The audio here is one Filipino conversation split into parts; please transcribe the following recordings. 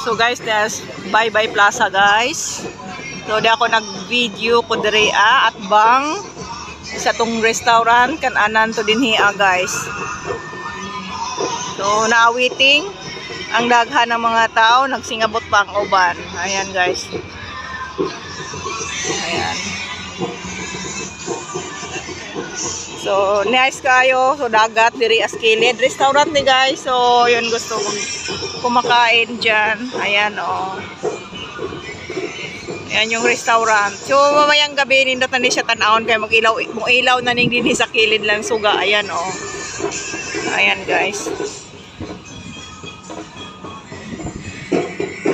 So guys, there's Bye Bye Plaza guys. So di ako nag-video ko diri ah, at bang sa tong restaurant kan anan to dinhi ah guys. So na-waiting ang daghan ng mga tao, nagsingabot pa ang uban. Ayan guys. Ayan. So, nice kayo. So, dagat, diri as kilid. Restaurant ni guys. So, yun gusto kong kumakain dyan. Ayan, oh. Ayan yung restaurant. So, mamayang gabi, nindot na ni siya tanawon kaya mag-ilaw, mag-ilaw na ning din sa kilid lang suga. Ayan, oh. Ayan, guys.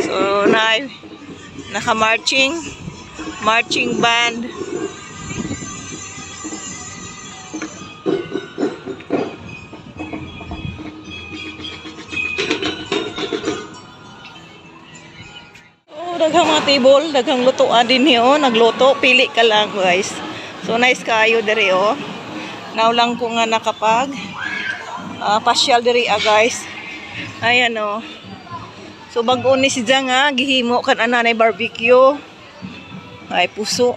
So, na naka-marching. Marching band. Daghang mga table, daghang lutoan din niyo, nagluto, pili ka lang guys. So nice kayo diri oh. Now lang ko nga nakapag ah, pasyal diri ah guys. Ayan oh. So bag-o ni si Jang nga gihimo kan ananay barbecue. Ay puso.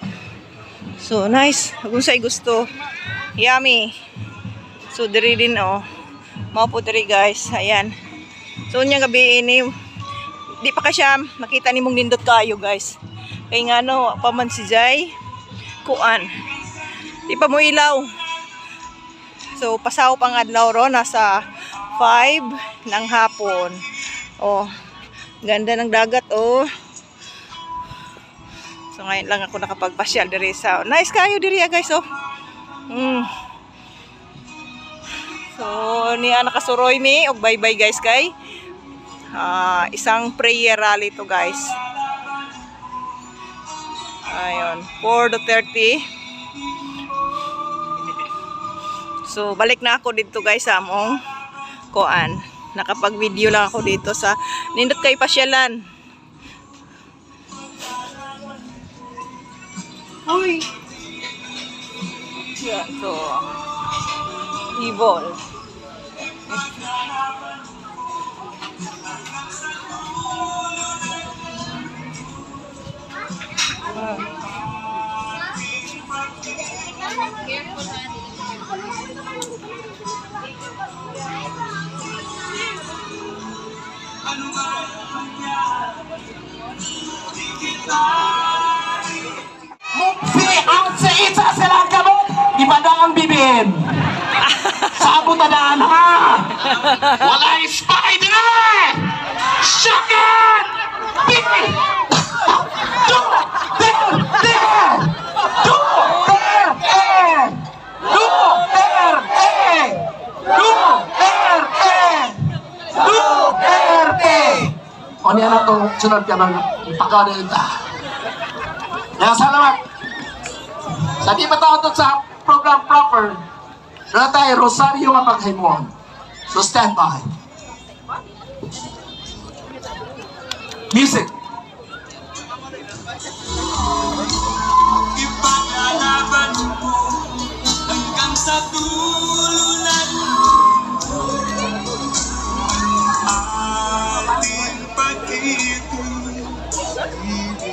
So nice, kung sa'y gusto. Yummy. So diri din oh. Mao po diri guys. Ayan. So nya gabi ini di pa ka siya makita ni mong nindot kayo guys. Kay nga no pa man si Jai kuan. Di pa mo ilaw. So pasaw pang adlaw ro nasa 5 ng hapon. Oh ganda ng dagat oh. So ngayon lang ako nakapagpasyal diri sa nice kayo diri ah, guys oh. Mm. so ni anak kasuroy mi og bye bye guys kay Ah, isang prayer rally to guys. Ayun, 4 to 30. So, balik na ako dito guys sa among koan. Nakapag-video lang ako dito sa Nindot kay Pasyalan. Uy! Yan, so, evil. Si ang sa isa sila kabot, di ba daw ang bibin? Sabot na daan ha! Wala O niya na itong sunod ka ng pagkanin ta. Kaya salamat. Sa di matawag sa program proper, na tayo rosaryo ang paghimuon. So stand by. Music.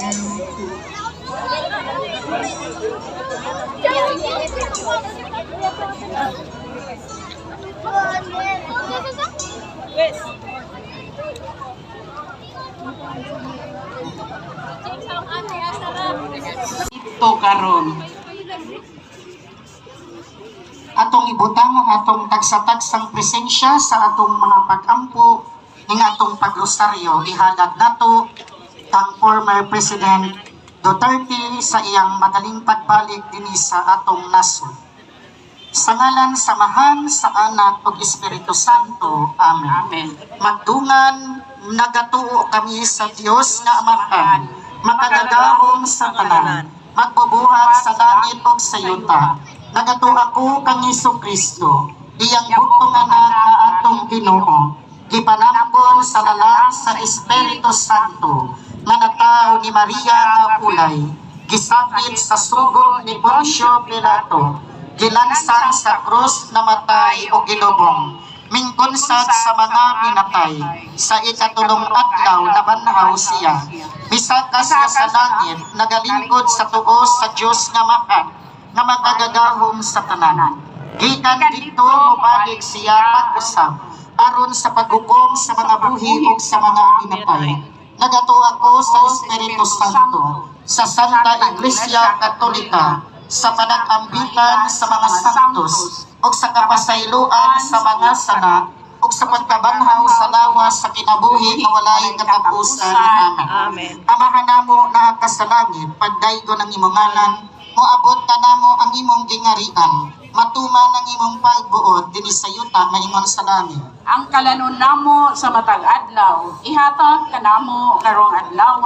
Ito karon. Atong ibutang ang atong tagsa-tagsang presensya sa atong mga pag-ampo ning atong pagrosaryo ihalad nato kang former President Duterte sa iyang madaling pagbalik dinhi sa atong nasod. Sa ngalan samahan sa anak ug Espiritu Santo. Amen. Amen. Magdungan nagatuo kami sa Dios nga Amahan, makagagahom sa tanan, magbubuhat sa langit ug sa yuta. Nagato ako kang Hesus Kristo, iyang butong anak nga atong Ginoo. Gipananggon sa lalang sa Espiritu Santo, nga nataw ni Maria nga ulay, gisakit sa sugod ni Poncio Pilato, gilansang sa krus namatay o ginubong, mingkonsad sa mga minatay, sa ikatulong adlaw na banhaw siya. Misakas nga sa langit, nagalingkod sa tuos sa Dios nga makan, nga magagagahom sa tanan. Gikan dito mobalik siya pag-usap, aron sa paghukom sa mga buhi ug sa mga minatay. Nagato ako sa Espiritu Santo, sa Santa Iglesia Katolika, sa panagambitan sa mga santos, ug sa kapasayloan sa mga sana, ug sa pagkabanhaw sa lawas sa kinabuhi nga walay katapusan. Amen. Amen. Amahan namo na ka sa langit, pagdaygo ng imong ngalan, moabot ka namo ang imong gingarian, matuman ang imong pagbuot dinhi sa yuta nga imong sa langit. ang kalanon namo sa matag adlaw ihatag kanamo karong adlaw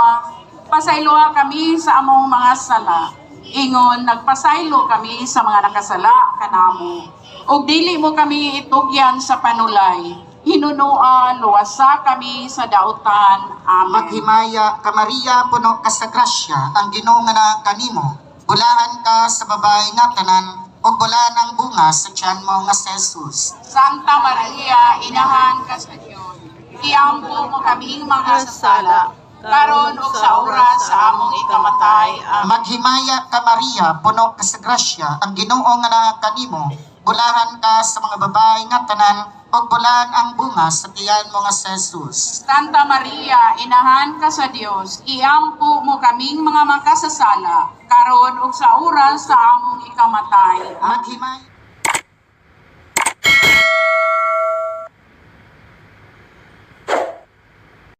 pasayloa kami sa among mga sala. Ingon nagpasaylo kami sa mga nakasala kanamo ug dili mo kami itugyan sa panulay. Hinunoa luwasa kami sa dautan. Amen. Maghimaya ka Maria puno ka sa grasya, ang Ginoo nga na kanimo. Bulahan ka sa babae nga tanan, ug bulahan ang bunga sa tiyan mo nga Jesus. Santa Maria inahan ka sa Dios iampo mo kaming mga sasala karon ug sa oras sa among ikamatay Maghimaya ka Maria, puno ka sa grasya, ang Ginoo nga kanimo. Bulahan ka sa mga babae nga tanan, ug bulahan ang bunga sa tiyan mo nga Jesus. Santa Maria, inahan ka sa Dios, iampo mo kaming mga makasasala, karon ug sa oras sa among ikamatay. Maghimaya